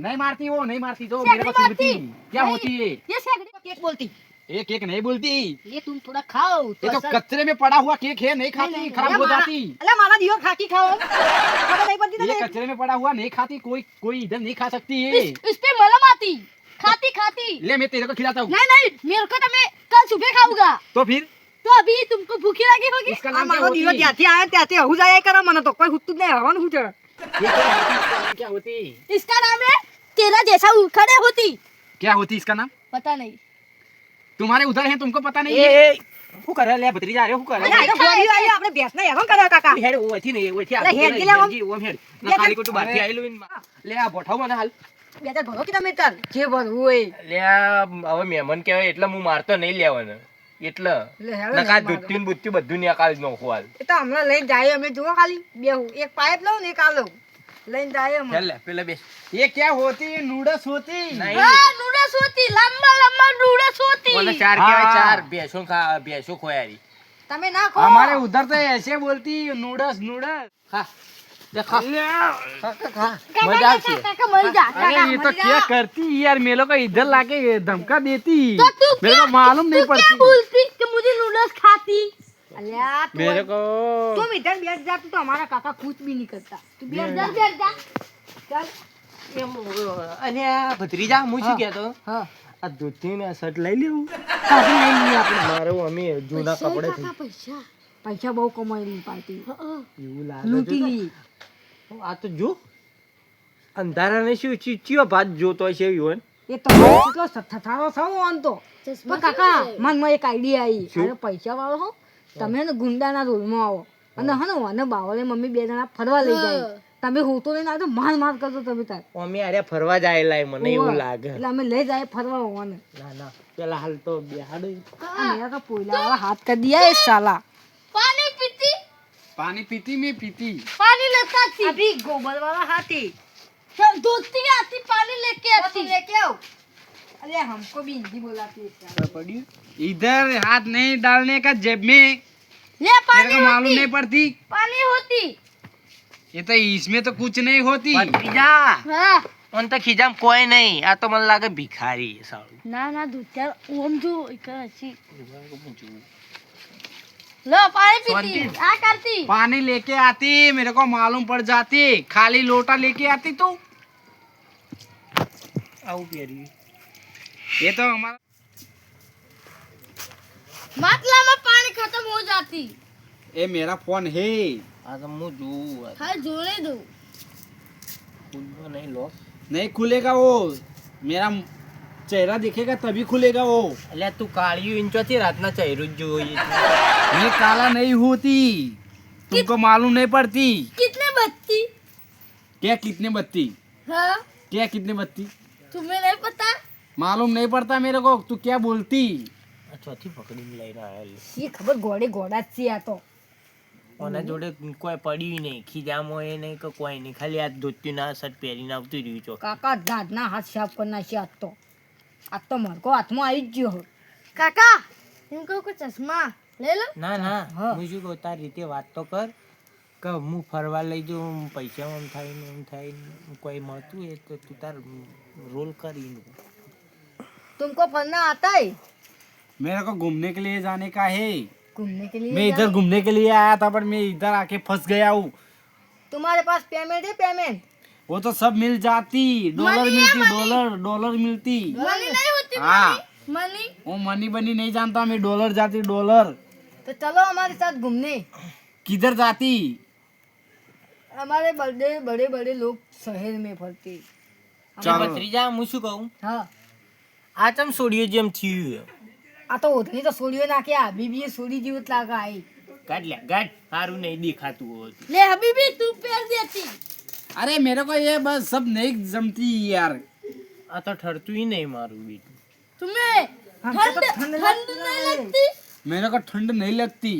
नहीं मारती वो नहीं मारती जो मेरे को सुनती क्या होती है? ये सैकड़ी केक बोलती। ये केक नहीं बोलती। ये तुम थोड़ा खाओ ये तो कचरे में पड़ा हुआ केक है नहीं खाती खराब हो जाती। अरे माना दियो खाकी के खाओ तो ये कचरे में पड़ा हुआ नहीं खाती कोई कोई इधर नहीं खा सकती है। इस पे मलम आती। खाती खाती। ले मैं तेरे को खिलाता हूँ। नहीं नहीं मेरे को तो मैं कल सुबह खाऊँगा। तो फिर? तो अभी तुमको भूखी लगी होगी। इसका हाँ, नाम क्या होती? है त्याते आए त्याते हो जाए करा मना तो कोई हुत्तू नहीं हवन हुते? क्या होती? इसका नाम है तेरा जैसा उखड़े होती क्या होती इसका नाम पता नहीं तुम्हारे उधर है तुमको पता नहीं એ है એ, શું કરે લે ભત્રીજા અરે શું કરે અરે આ તો ગોળીઓ આવી આપણે ભેંસને હેરાન કરે કાકા હેડ ઓથી નહીં ઓથી અરે હેડ કે લેવા? ઓમ હેડ ના ખાલી ખોટું બહારથી આયેલું ઈન માં. લે આ ભઠ્ઠો મને હાલ બે ચાર ભરો કે તમે તાર જે ભરવું હોય લે આ હવે મહેમાન કહેવાય એટલે હું મારતો નહીં લેવાનો એટલે લે હેડો નકા નહીં મારો. ધુત્તીન બુત્તી બધું નિકાલ નાખું હાલ એ તો હમણાં લઈને જાય અમે જુઓ ખાલી બેહું એક પાઇપ લઉં ને એક આ લઉં લઈને જાય અમે ચાલ લે પેલા બેસ ये क्या होती है नूडल्स होती નહીં. हाँ नूडल्स होती लंबा लंबा नूडल्स होती મને ચાર હા. કહેવાય ચાર ભેંસો ખા ભેંસો ખોયારી તમે ના ખો हमारे उधर तो ऐसे बोलती नूडल्स नूडल्स ખા લે ખા ખા, ખા, ખા. काका મજા काका આવશે काका मर जा अरे काका ये तो मर जा। क्या करती यार मेरे को इधर लाके धमका देती तो तू मेरे क्या को मालूम नहीं तू क्या पड़ती बोलती कि मुझे नूडल्स खाती અલ્યા તો અમારા કાકા કૂચ શું કહેતો? હા. પૈસા બહુ કમાયેલી આ તો જો. અંધારાને શું ચીચીઓ ભાત જોતો છે એવું એ તો કેટલો સથાથાનો છો આમ તો. કાકા મનમાં એક આઈડિયા આવી. પૈસા વાળો હો. તમે ને ગુંડાના રોલમાં આવો. અને હા ને મને બાવળે મમ્મી બે જણા ફરવા લઈ જાય. તમે હું તો લઈને આવતો માર માર કરતો તમે તાર. મમ્મી અરે ફરવા જાય લાય મને એવું લાગે. એટલે અમે લઈ જાય ફરવા હોવાને. ના ના પેલા હાલ તો બેહાડો. મેરા કા પોઈલા હાથ કરી દિયા એ સાલા. પાણી પીતી? પાણી પીતી મે પીતી. પાણી લેતા થી અભી ગોબર વાળા હાથી. દોસ્તી આતી પાણી લેકે આતી લેકે આવ. अरे हमको भी हिंदी बोलाती है इधर हाथ नहीं डालने का जेब में ये पानी होती। मालूम नहीं पड़ती। पानी होती। ये तो इसमें तो कुछ नहीं होती। हाँ। उन तो खिजाम कोई नहीं। आ तो मन लागे भिखारी सब। ना ना दूत्यार ओम जो अच्छी लो पानी पीती। आ करती। पानी लेके आती मेरे को मालूम पड़ जाती। खाली लोटा लेके आती तू। आओ प्यारी ये तो हमारा मतलब पानी खत्म हो जाती। ए मेरा फ़ोन है। आ तो जो जोड़े दो। नहीं लो नहीं खुलेगा वो। मेरा चेहरा दिखेगा तभी खुलेगा वो। अरे तू काली रात ना चेहरो जो ये काला नहीं होती। तुमको मालूम नहीं पड़ती। कितने बत्ती? क्या कितने बत्ती? हाँ। क्या कितने बत्ती? तुम्हें नहीं पता? मालूम नहीं पड़ता मेरे को तू क्या बोलती આ ચોથી પકડીને લઈને આવેલી ये खबर घोड़े घोड़ा से आता ઓના જોડે કોઈ પડ્યું નહીં ખીજામ હોય નહીં કે કોઈ નહીં ખાલી આ ધોતીના શર્ટ પહેરીને આવતું રહ્યું છો કાકા દાદના હાથ સાફ કરી નાખી આજ તો આજ તો મરકો હાથમાં આવી જ ગયો काका इनको कुछ चश्मा ले लो ના ના હા. હું શું કહું તારી રીતે વાત તો કર કે હું ફરવા લઈ જાઉં પૈસા આમ થાય ને આમ થાય ને કોઈ મળતું હોય તો તું તાર રોલ કરી तुमको फलना आता है? मेरे को घूमने के लिए जाने का है। घूमने के लिए मैं इधर घूमने के लिए आया था पर मैं इधर आके फंस गया हूँ। तुम्हारे पास पेमेंट है पेमेंट वो तो सब मिल जाती। डॉलर मिलती डॉलर डॉलर मिलती। हाँ। मनी वो मनी बनी नहीं जानता मैं डॉलर जाती डॉलर तो चलो हमारे साथ घूमने। किधर जाती? हमारे बड़े बड़े बड़े लोग शहर में फरते। भतीजा मुझे कहूँ। हाँ। આ ચમ સોડિયો જેમ થયું આ તો ઓઢણી તો સોડીઓ નાખે આ બીબી એ સોડી જેવું જ લાગે આઈ ગાઢ લે ગાઢ સારું નહીં દેખાતું હોય ले हबीबी तू पहन देती अरे मेरे को ये बस सब नहीं जमती यार આ તો ઠરતું નહીં મારું બેટું तुम्हें हमको तो ठंड ठंड ठंड लग नहीं रहा है। लगती मेरे को ठंड नहीं लगती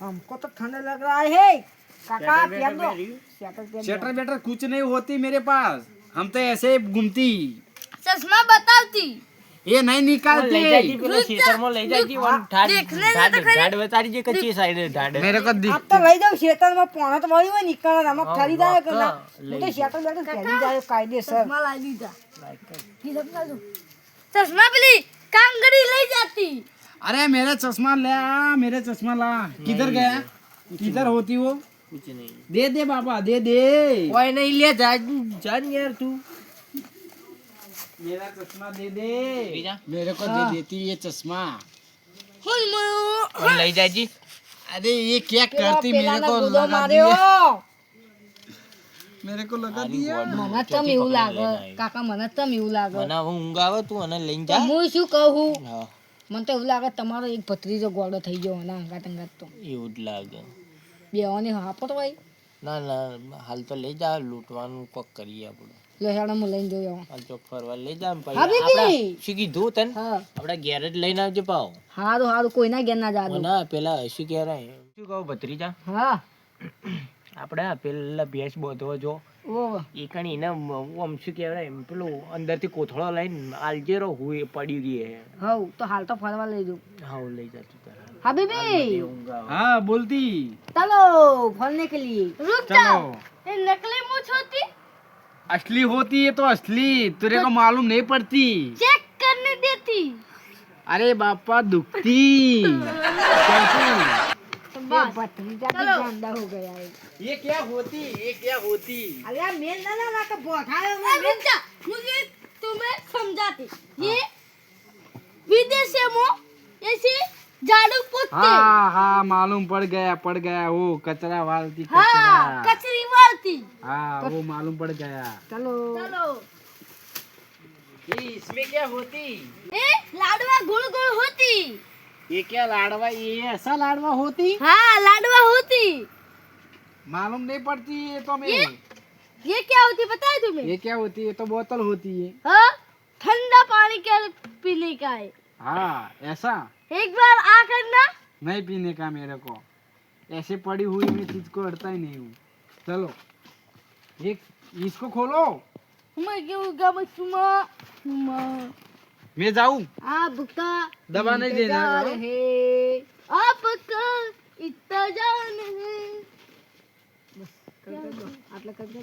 हमको तो ठंड लग रहा है काका पहन दो स्वेटर पहन दो स्वेटर वेटर कुछ नहीं होती मेरे पास हम तो ऐसे ही घूमती चश्मा बताती ये नहीं લઈ निकालते જાજી પેલા ખેતરમાં લઈ જાજી ઓન ઢાડ દેખને તો ઢાડ ઢાડ બતાડી જે કચ્ચી સાઈડ ઢાડ मेरे को दिख આ તો લઈ જાઉં ખેતરમાં પોણા તો મળી હોય નીકળે આમાં હા, ખરી જાય કે ના વાકા હું તો શેટર બેટર પહેરી જાય કાયદેસર ચશ્મા લાવી દીધા ચશ્મા પેલી કાંગડી લઈ જાતી अरे मेरा चश्मा ले आ मेरे चश्मा ला किधर गया किधर होती वो કુછ નહીં दे दे बाबा दे दे કોઈ નહીં લે જા જા ને યાર તું मेरा चश्मा दे दे બીજા? मेरे को दे देती ये चश्मा હું હું ઓન લઈ જાજી अरे ये क्या करती मेरे પેલાનો को ગુદો लगा दिया માર્યો मेरे को लगा दिया મને તમ એવું લાગે કાકા મને તમ એવું લાગે મને હવે ઊંઘ આવે તું અને લઈને તો જા હું શું કહું હા મને તો એવું લાગે તમારો એક ભત્રીજો ગોળો થઈ ગયો અને અંગાત અંગાત તો એવું જ લાગે બેવાની હાપત હોય ના ના હાલ તો લઈ જા લૂંટવાનું કોક કરીએ આપણે લે હેડો હું લઈને જોયો હાલ ચોક ફરવા લઈ જા પછી હા, બીબી. આપણા શું કીધું તને હા આપડા ઘેર જ લઈને આવજે પાવ હારું હારું કોઈના ઘેર ના જાદુ ના પેલા શું કહેવાય શું કહું ભત્રીજા હા આપણે આ પેલા ભેંસ બોધવો જો ઓ એ કણી એને આમ શું કહેવાય એમ પેલું અંદરથી કોથળો લઈને આલજેરો હું એ પડી રહી હે હવ તો હાલ તો ફરવા લઈ જઉં હા લઈ જા તું તારા હા બીબી ઊંઘ આવે हाँ बोलती चलो फलने के लिए रुक जाओ चलो ये नकली मूछ होती असली होती है तो असली तेरे को मालूम नहीं पड़ती। चेक करने देती। अरे बापा दुखती। तो गंदा हो गया है। ये क्या होती ये क्या होती? अरे मेल ना ना ना तो बोठायो ए, मुझे। तुम्हें समझाती। ये विदेश से मो ऐसे झाड़ू पोतते हाँ हाँ मालूम पड़ गया पड़ गया वो कचरा वालती हाँ कचरी वालती। हाँ वो मालूम पड़ गया। चलो। चलो। इसमें क्या होती? ए लाडवा गुड़ गुड़ होती। ये क्या लाडवा ये ऐसा लाडवा होती? हाँ लाडवा होती। मालूम नहीं पड़ती ये तो मैं ये ये क्या होती पता है तुम्हें? ये क्या होती है? तो बोतल होती है। हाँ ठंडा पानी क्या पीने का है। हाँ ऐसा? एक बार आ करना। नहीं पीने का मेरे को। ऐसे पड़ी हुई मैं चीज़ को हटता ही नहीं हूँ। चलो एक इसको खोलो। मैं क्यों मैं सुमा सुमा। मैं आपका दबा नहीं देना है। आपका इतना जान है। बस कर दो आप लोग कर दो